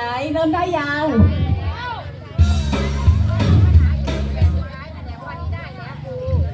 ไหนเริ่มได้ยัง